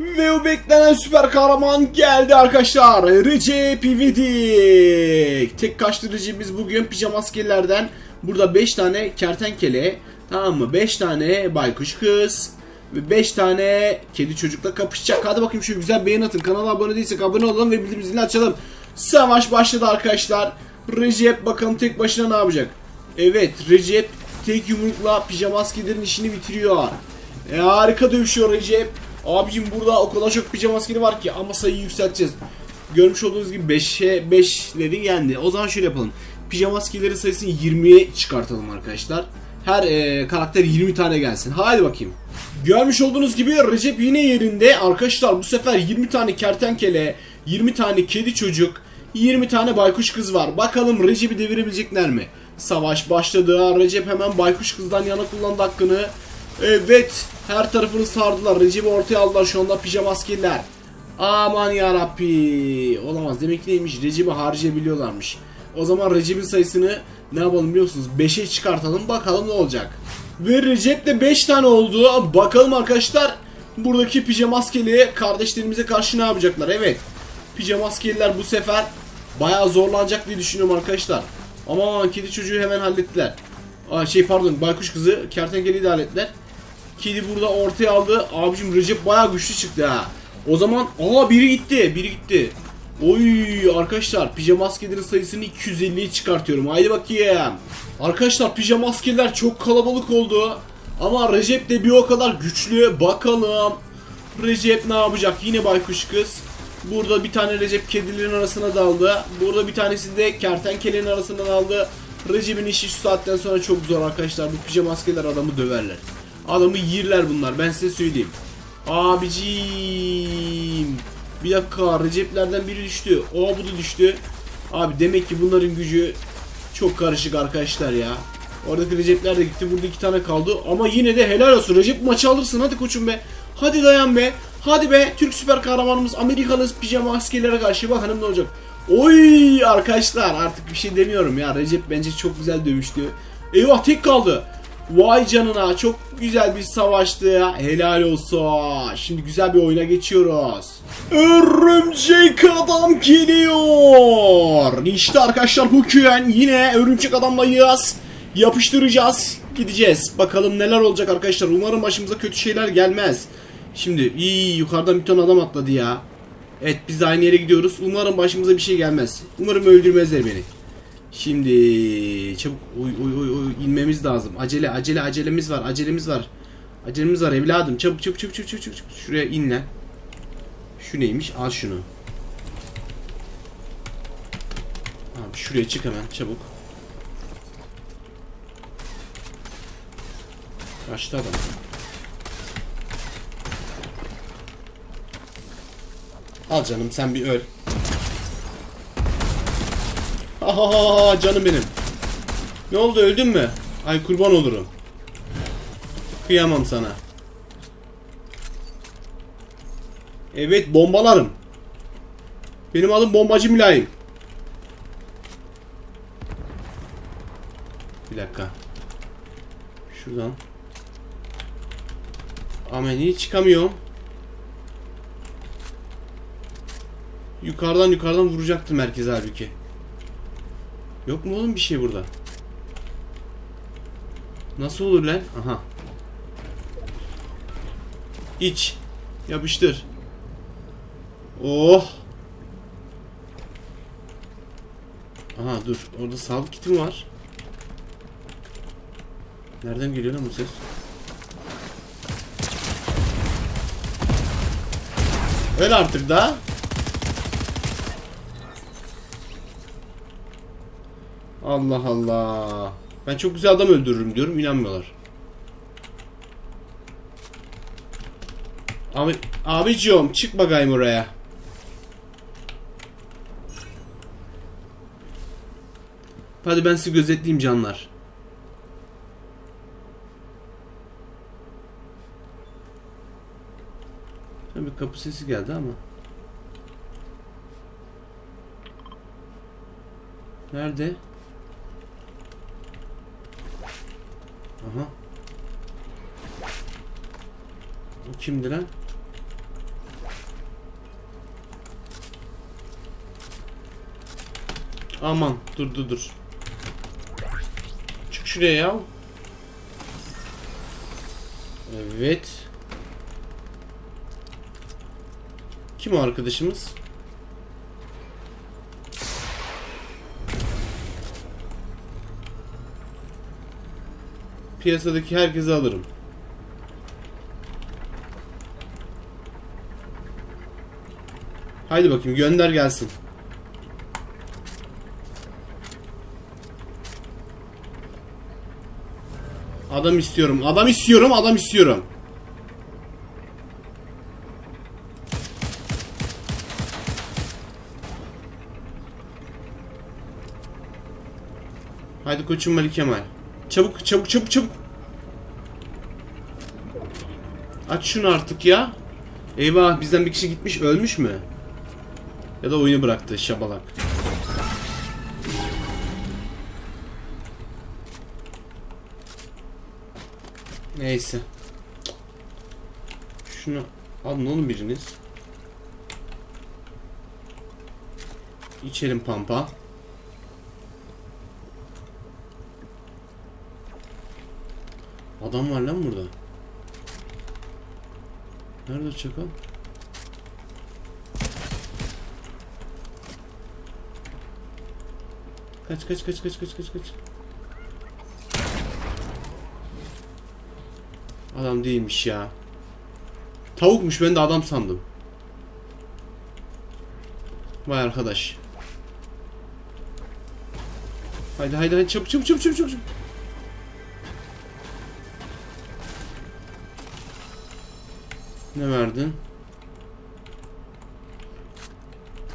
Ve o beklenen süper kahraman geldi arkadaşlar. Recep İvedik. Tek kaçtı Recep'imiz bugün pijama askerlerden. Burada 5 tane kertenkele. Tamam mı? 5 tane baykuş kız. Ve 5 tane kedi çocukla kapışacak. Hadi bakayım şu güzel beğen atın. Kanala abone değilsek abone olalım ve bildirim zilini açalım. Savaş başladı arkadaşlar. Recep bakalım tek başına ne yapacak? Evet Recep tek yumrukla pijama askerlerin işini bitiriyor. E, harika dövüşüyor Recep. Abicim burada o kadar çok pijama askeri var ki ama sayıyı yükselteceğiz. Görmüş olduğunuz gibi 5'e 5'leri yendi. O zaman şöyle yapalım. Pijama askerlerin sayısını 20'ye çıkartalım arkadaşlar. Her e, karakter 20 tane gelsin. Hadi bakayım. Görmüş olduğunuz gibi Recep yine yerinde. Arkadaşlar bu sefer 20 tane kertenkele, 20 tane kedi çocuk, 20 tane baykuş kız var. Bakalım Recep'i devirebilecekler mi? Savaş başladı. Recep hemen baykuş kızdan yana kullandı hakkını. Evet. Her tarafını sardılar. Recep'i ortaya aldılar şu anda pijama askerler. Aman yarabbi. Olamaz. Demek ki neymiş? Recep'i harcayabiliyorlarmış. O zaman Recep'in sayısını ne yapalım biliyorsunuz? 5'e çıkartalım. Bakalım ne olacak. Ve Recep de 5 tane oldu. Bakalım arkadaşlar. Buradaki pijama askeri kardeşlerimize karşı ne yapacaklar? Evet. Pijama askeriler bu sefer bayağı zorlanacak diye düşünüyorum arkadaşlar. Ama kedi çocuğu hemen hallettiler. Aa, şey pardon baykuş kızı kertenkeleyi de hallettiler. Kedi burada ortaya aldı. Abicim Recep bayağı güçlü çıktı ha. O zaman aa biri gitti. Biri gitti. Oy arkadaşlar pijama askerilerin sayısını 250'ye çıkartıyorum. Haydi bakayım. Arkadaşlar pijama askerler çok kalabalık oldu. Ama Recep de bir o kadar güçlü. Bakalım. Recep ne yapacak? Yine baykuş kız. Burada bir tane Recep kedilerin arasına daldı. Burada bir tanesi de kertenkelenin arasına daldı. Recep'in işi şu saatten sonra çok zor arkadaşlar. Bu pijama askerler adamı döverler. Adamı yirler bunlar ben size söyleyeyim. Abicim. Bir dakika Recep'lerden biri düştü. O bu da düştü. Abi demek ki bunların gücü çok karışık arkadaşlar ya. Oradaki Recep'ler de gitti. Burada iki tane kaldı. Ama yine de helal olsun. Recep maçı alırsın. Hadi koçum be. Hadi dayan be. Hadi be. Türk süper kahramanımız Amerikalı askerlere karşı bakalım ne olacak. Oy arkadaşlar artık bir şey demiyorum ya. Recep bence çok güzel dövüştü. Eyvah tek kaldı. Vay canına çok güzel bir savaştı. Helal olsun. Şimdi güzel bir oyuna geçiyoruz. Örümcek adam geliyor. İşte arkadaşlar bugün yine örümcek adamlayız. Yapıştıracağız. Gideceğiz. Bakalım neler olacak arkadaşlar. Umarım başımıza kötü şeyler gelmez. Şimdi iyi yukarıdan bir ton adam atladı ya. Evet biz aynı yere gidiyoruz. Umarım başımıza bir şey gelmez. Umarım öldürmezler beni. Şimdi çabuk oy oy oy oy inmemiz lazım. Acele acele acelemiz var. Acelemiz var. Acelemiz var evladım. Çabuk çabuk çabuk çabuk çabuk. çabuk. Şuraya in lan. Şu neymiş? Al şunu. Abi şuraya çık hemen çabuk. Kaçtı adam. Al canım sen bir öl. Aha canım benim. Ne oldu öldün mü? Ay kurban olurum. Kıyamam sana. Evet bombalarım. Benim adım bombacı mülayim. Bir dakika. Şuradan. Ama niye çıkamıyorum? Yukarıdan yukarıdan vuracaktım herkes halbuki. Yok mu oğlum bir şey burada? Nasıl olur lan? Aha. İç. Yapıştır. Oh. Aha dur. Orada sağlık kiti mi var? Nereden geliyor lan bu ses? Öyle artık da. Allah Allah. Ben çok güzel adam öldürürüm diyorum inanmıyorlar. Abi, abicim çık bakayım oraya. Hadi ben sizi gözetleyeyim canlar. Bir kapı sesi geldi ama. Nerede? Aha. O kimdi lan? Aman dur dur dur. Çık şuraya ya. Evet. Kim o arkadaşımız? Piyasadaki herkesi alırım. Haydi bakayım gönder gelsin. Adam istiyorum. Adam istiyorum. Adam istiyorum. Haydi koçum Malik Kemal. Çabuk çabuk çabuk çabuk. Aç şunu artık ya. Eyvah bizden bir kişi gitmiş ölmüş mü? Ya da oyunu bıraktı şabalak. Neyse. Şunu alın oğlum biriniz. İçelim pampa. Adam var lan burada. Nerede çakal? Kaç kaç kaç kaç kaç kaç kaç. Adam değilmiş ya. Tavukmuş ben de adam sandım. Vay arkadaş. Haydi haydi haydi çabuk çabuk çabuk çabuk çabuk. Ne verdin?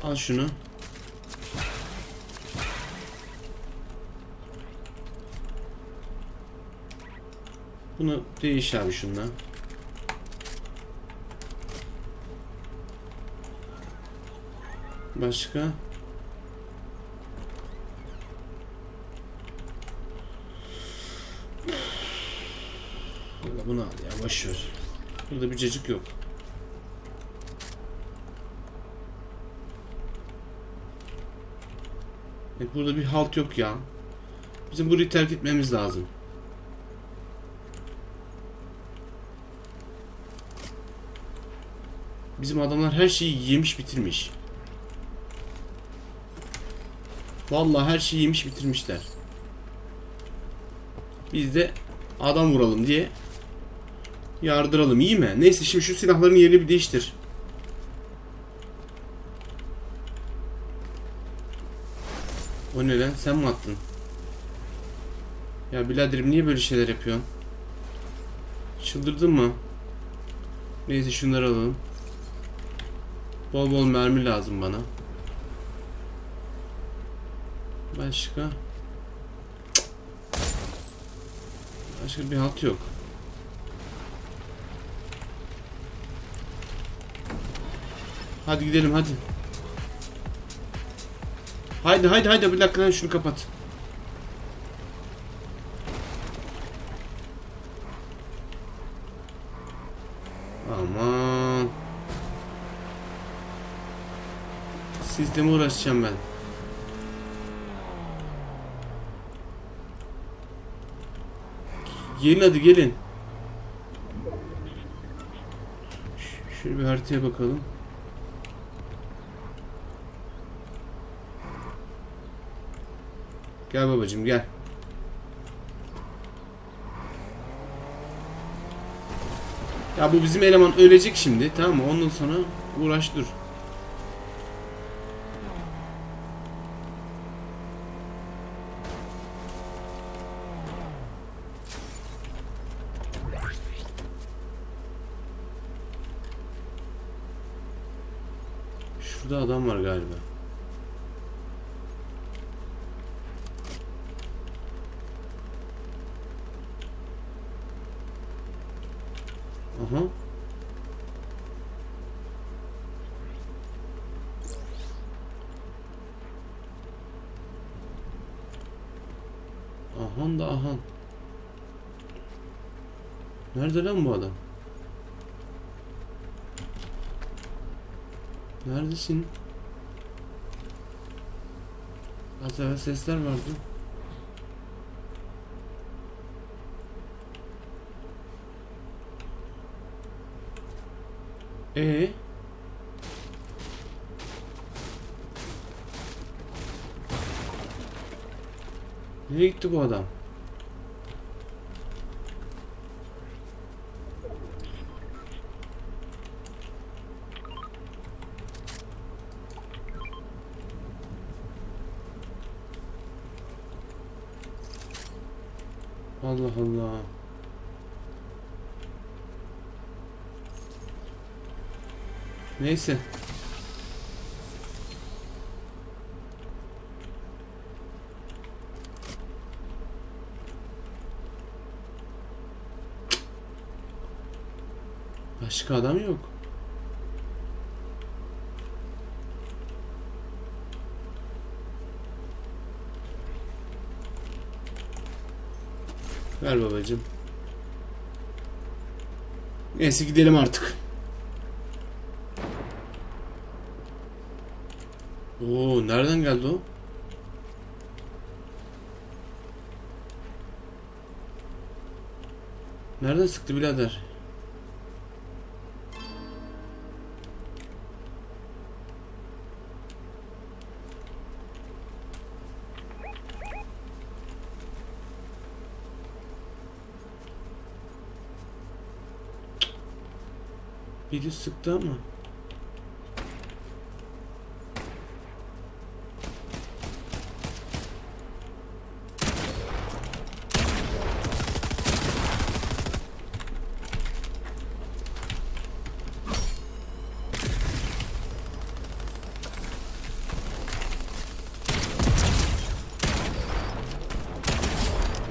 Al şunu. Bunu değiş abi şundan. Başka? Bunu al ya boş ver. Burada bir cacık yok. Evet, burada bir halt yok ya. Bizim burayı terk etmemiz lazım. Bizim adamlar her şeyi yemiş bitirmiş. Vallahi her şeyi yemiş bitirmişler. Biz de adam vuralım diye yardıralım iyi mi? Neyse şimdi şu silahların yerini bir değiştir. O ne lan? Sen mi attın? Ya biraderim niye böyle şeyler yapıyorsun? Çıldırdın mı? Neyse şunları alalım. Bol bol mermi lazım bana. Başka? Başka bir halt yok. Hadi gidelim hadi. Haydi haydi haydi bir dakika lan şunu kapat. Aman. Sisteme uğraşacağım ben. Gelin hadi gelin. Şöyle bir haritaya bakalım. Gel babacım gel. Ya bu bizim eleman ölecek şimdi tamam mı? Ondan sonra uğraş dur. Şurada adam var galiba. Aha. Ahan da ahan. Nerede lan bu adam? Neredesin? Az evvel sesler vardı. Ee? Nereye gitti bu adam? Allah Allah. Neyse. Başka adam yok. Ver babacığım. Neyse gidelim artık. Oo nereden geldi o? Nereden sıktı birader? Biri sıktı ama.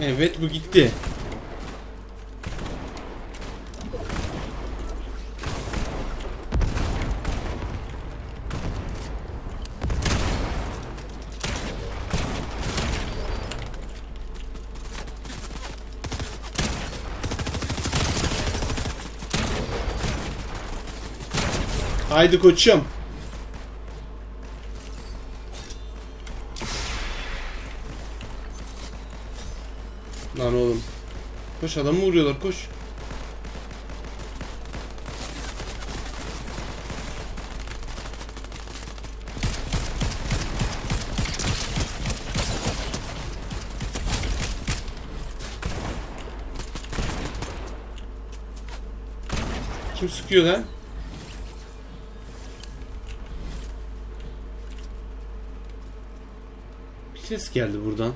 Evet bu gitti. Haydi koçum. Lan oğlum. Koş adamı vuruyorlar koş. Kim sıkıyor lan? Ses geldi buradan.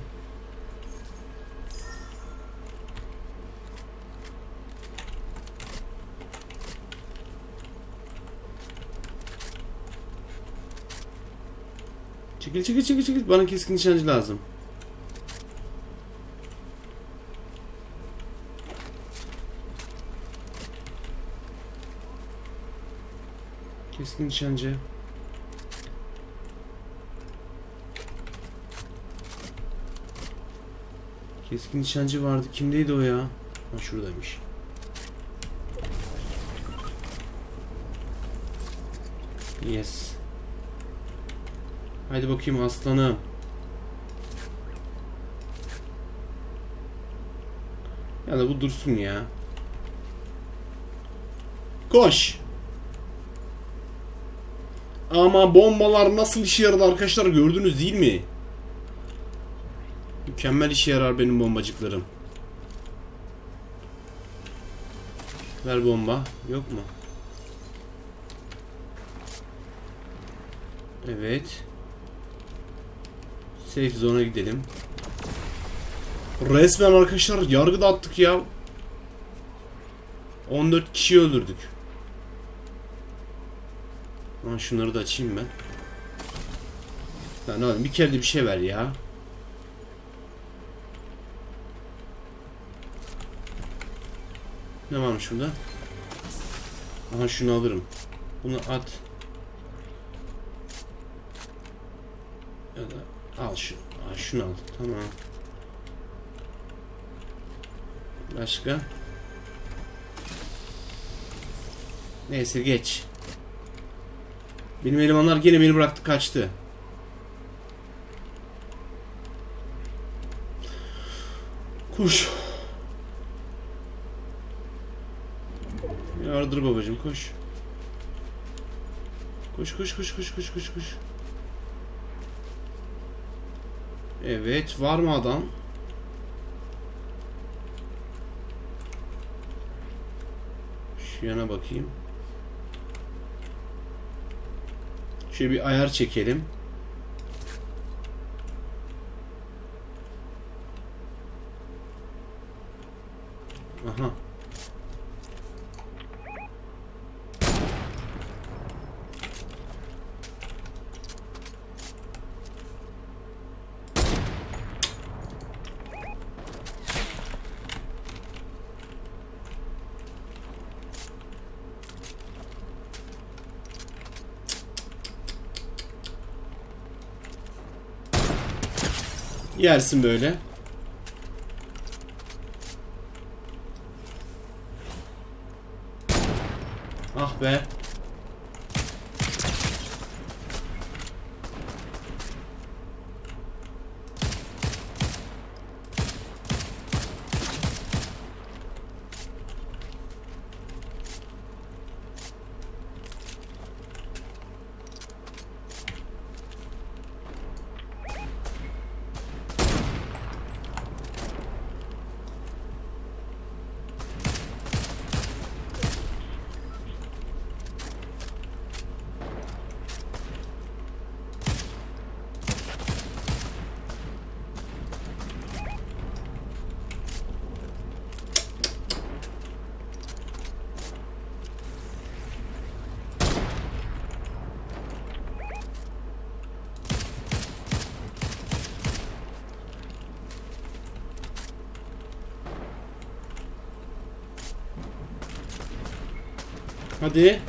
Çekil çekil çekil çekil. Bana keskin nişancı lazım. Keskin nişancı. Keskin nişancı vardı. Kimdeydi o ya? Ha şuradaymış. Yes. Haydi bakayım aslanım. Ya da bu dursun ya. Koş. Ama bombalar nasıl işe yaradı arkadaşlar gördünüz değil mi? Mükemmel işe yarar benim bombacıklarım. Ver bomba. Yok mu? Evet. Safe zone'a gidelim. Resmen arkadaşlar yargı da attık ya. 14 kişi öldürdük. Ama şunları da açayım ben. Lan oğlum bir kere de bir şey ver ya. Ne varmış burada? Aha şunu alırım. Bunu at. Ya da al şu. Aa, şunu al. Tamam. Başka? Neyse geç. Benim elemanlar gene beni bıraktı kaçtı. Kuş. Yardır babacım koş. Koş koş koş koş koş koş koş. Evet var mı adam? Şu yana bakayım. Şöyle bir ayar çekelim. Aha. Yersin böyle. Ah be. Hadi.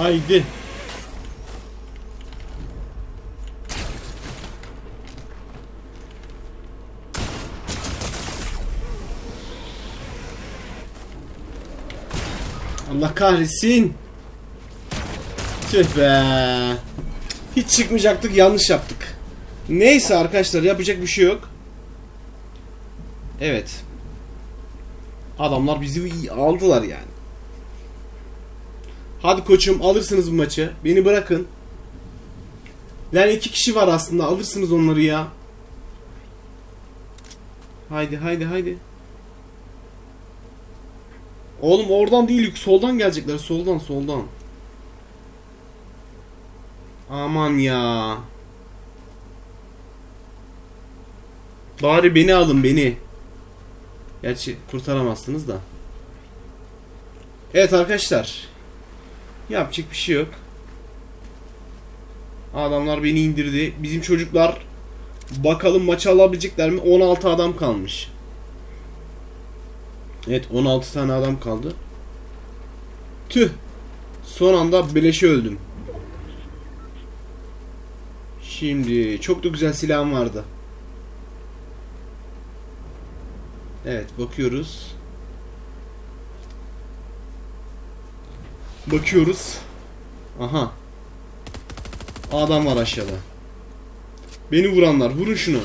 Haydi. Allah kahretsin. Tüh be. Hiç çıkmayacaktık yanlış yaptık. Neyse arkadaşlar yapacak bir şey yok. Evet. Adamlar bizi aldılar yani. Hadi koçum alırsınız bu maçı. Beni bırakın. Yani iki kişi var aslında. Alırsınız onları ya. Haydi haydi haydi. Oğlum oradan değil soldan gelecekler. Soldan soldan. Aman ya. Bari beni alın beni. Gerçi kurtaramazsınız da. Evet arkadaşlar. Yapacak bir şey yok. Adamlar beni indirdi. Bizim çocuklar bakalım maçı alabilecekler mi? 16 adam kalmış. Evet 16 tane adam kaldı. Tüh. Son anda beleşe öldüm. Şimdi çok da güzel silahım vardı. Evet bakıyoruz. Bakıyoruz. Aha. Adam var aşağıda. Beni vuranlar. Vurun şunu.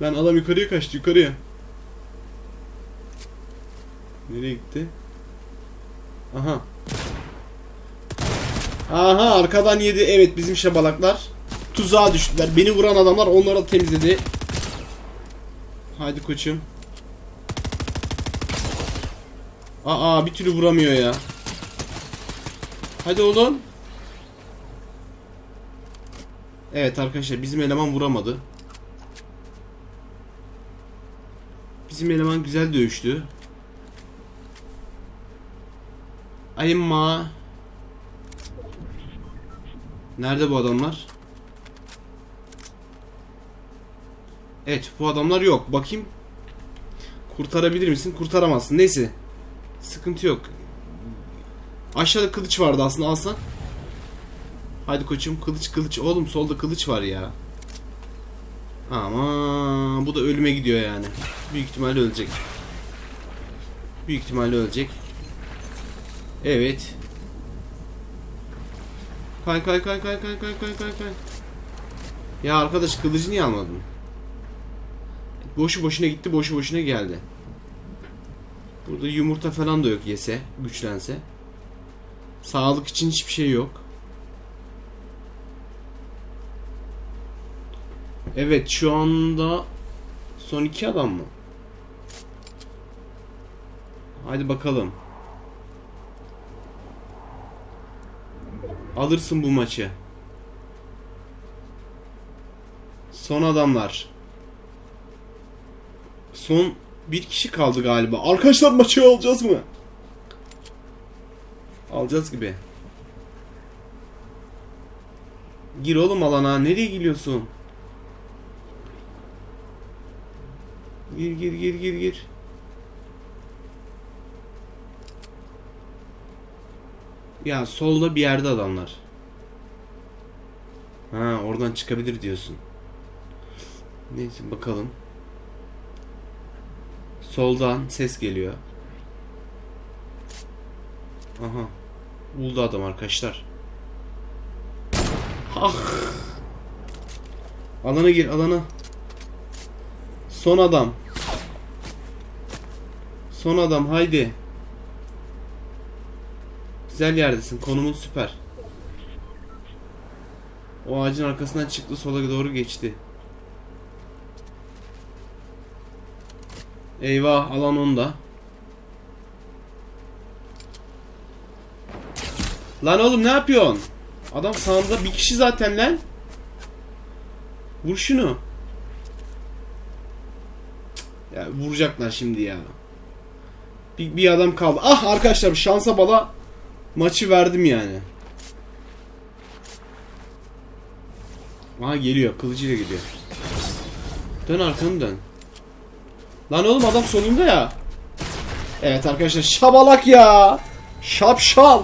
Ben adam yukarıya kaçtı yukarıya. Nereye gitti? Aha. Aha arkadan yedi. Evet bizim şabalaklar. Tuzağa düştüler. Beni vuran adamlar onları temizledi. Haydi koçum. Aa bir türlü vuramıyor ya. Hadi oğlum. Evet arkadaşlar bizim eleman vuramadı. Bizim eleman güzel dövüştü. Ayımma. Nerede bu adamlar? Evet bu adamlar yok. Bakayım. Kurtarabilir misin? Kurtaramazsın. Neyse. Sıkıntı yok. Aşağıda kılıç vardı aslında alsan. Haydi koçum kılıç kılıç. Oğlum solda kılıç var ya. Ama bu da ölüme gidiyor yani. Büyük ihtimalle ölecek. Büyük ihtimalle ölecek. Evet. Kay kay kay kay kay kay kay kay kay. Ya arkadaş kılıcı niye almadın? Boşu boşuna gitti, boşu boşuna geldi. Burada yumurta falan da yok yese, güçlense. Sağlık için hiçbir şey yok. Evet şu anda son iki adam mı? Hadi bakalım. Alırsın bu maçı. Son adamlar. Son bir kişi kaldı galiba. Arkadaşlar maçı alacağız mı? Alacağız gibi. Gir oğlum alana. Nereye gidiyorsun? Gir gir gir gir gir. Ya solda bir yerde adamlar. Ha oradan çıkabilir diyorsun. Neyse bakalım. Soldan ses geliyor. Aha. Buldu adam arkadaşlar. Ah. Alana gir alana. Son adam. Son adam haydi. Güzel yerdesin. Konumun süper. O ağacın arkasından çıktı sola doğru geçti. Eyvah alan onda. Lan oğlum ne yapıyorsun? Adam sağında bir kişi zaten lan. Vur şunu. Ya vuracaklar şimdi ya. Bir, bir adam kaldı. Ah arkadaşlar şansa bala maçı verdim yani. Aha geliyor. Kılıcıyla geliyor. Dön arkanı dön. Lan oğlum adam sonunda ya. Evet arkadaşlar şabalak ya. Şapşal.